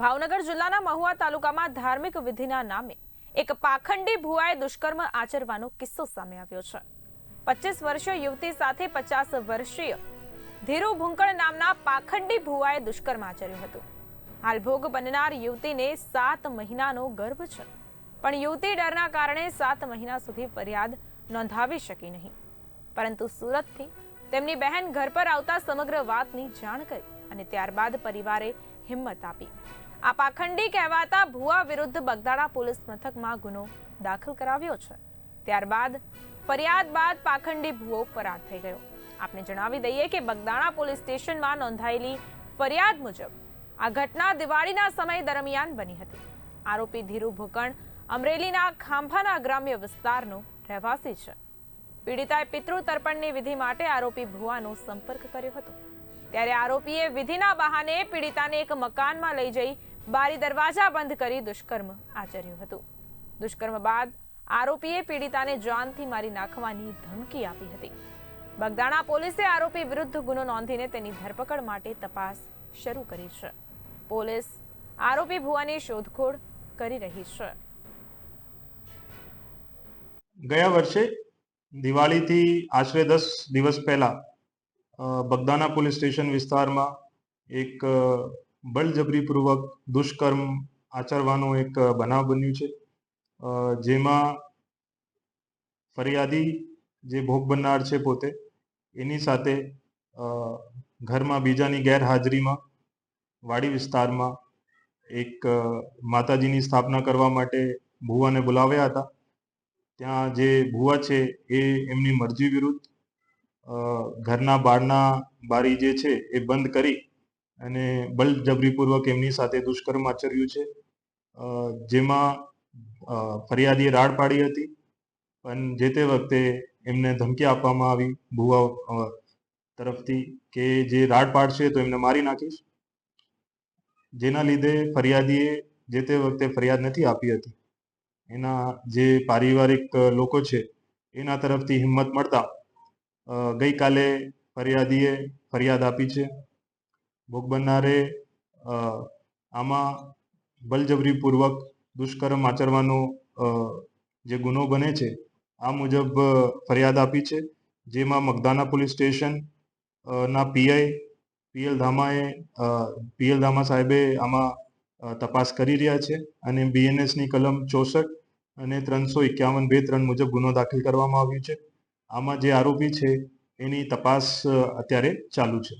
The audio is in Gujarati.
ભાવનગર જિલ્લાના મહુવા તાલુકામાં ધાર્મિક વિધિના નામે એક પાખંડી ભુવાએ દુષ્કર્મ આચરવાનો કિસ્સો સામે આવ્યો છે. પચીસ વર્ષીય યુવતી સાથે પચાસ વર્ષીય ધીરુ ભુંકળ નામના પાખંડી ભુવાએ દુષ્કર્મ આચર્યું હતું. હાલ ભોગ બનનાર યુવતીને સાત મહિનાનો ગર્ભ છે. પણ યુવતી ડરના કારણે સાત મહિના સુધી ફરિયાદ નોંધાવી શકી નહીં. પરંતુ સુરતથી તેમની બહેન ઘર પર આવતા સમગ્ર વાતની જાણ કરી અને ત્યારબાદ પરિવારે હિંમત આપી. આ પાખંડી કહેવાતા ભુવા વિરુદ્ધ બગદાણા પોલીસ મથકમાં ગુનો દાખલ કરાવ્યો છે. ત્યારબાદ, ફરિયાદ બાદ પાખંડી ભુવો ફરાર થઈ ગયો. આપને જણાવી દઈએ કે બગદાણા પોલીસ સ્ટેશનમાં નોંધાયેલી ફરિયાદ મુજબ આ ઘટના દિવાળીના સમય દરમિયાન બની હતી. આરોપી ધીરુ ભૂકણ અમરેલીના ખાંભાના ગ્રામ્ય વિસ્તારનો રહેવાસી છે. પીડિતાએ પિતૃ તર્પણની વિધિ માટે આરોપી ભુવાનો સંપર્ક કર્યો હતો. ત્યારે આરોપીએ વિધિના બહાને પીડિતાને એક મકાનમાં લઈ જઈ બારી દરવાજા બંધ કરી દુષ્કર્મ આચર્યું હતું. દુષ્કર્મ બાદ આરોપીએ પીડિતાને જાનથી મારી નાખવાની ધમકી આપી હતી. બગદાણા પોલીસે આરોપી વિરુદ્ધ ગુનો નોંધીને તેની ધરપકડ માટે તપાસ શરૂ કરી છે. પોલીસ આરોપી ભુવાની શોધખોળ કરી રહી છે. ગયા વર્ષે દિવાળીથી આશરે દસ દિવસ પહેલા બગદાના પોલીસ સ્ટેશન વિસ્તારમાં એક બળજબરીપૂર્વક દુષ્કર્મ આચરવાનો એક બનાવ બન્યું છે. જેમાં ફરિયાદી જે ભોગ બનનાર છે પોતે, એની સાથે ઘરમાં બીજાની ગેરહાજરીમાં વાડી વિસ્તારમાં એક માતાજીની સ્થાપના કરવા માટે ભુવાને બોલાવ્યા હતા. ત્યાં જે ભુવા છે એ એમની મરજી વિરુદ્ધ ઘરના બારના બારી જે છે એ બંધ કરી અને બળજબરીપૂર્વક એમની સાથે દુષ્કર્મ આચર્યું છે. જેમાં ફરિયાદીએ રાડ પાડી હતી, પણ જે તે વખતે એમને ધમકી આપવામાં આવી, ભુવા તરફથી કે જે રાડ પાડશે તો એમને મારી નાખીશ. જેના લીધે ફરિયાદીએ જે તે વખતે ફરિયાદ નથી આપી હતી, એના જે પારિવારિક લોકો છે, એના તરફથી હિંમત મળતા ગઈકાલે ફરિયાદીએ ફરિયાદ આપી છે. ભોગ બનનારે આમાં બલજબરીપૂર્વક દુષ્કર્મ આચરવાનો જે ગુનો બને છે, આ મુજબ ફરિયાદ આપી છે. જેમાં મગદાના પોલીસ સ્ટેશન ના પીઆઈ, પીએલ ધામાએ પીએલ ધામા સાહેબે આમાં તપાસ કરી રહ્યા છે અને બીએનએસની કલમ ચોસઠ અને ત્રણસો એકાવન બે ત્રણ મુજબ ગુનો દાખલ કરવામાં આવ્યો છે. આમાં જે આરોપી છે, એની તપાસ અત્યારે ચાલુ છે.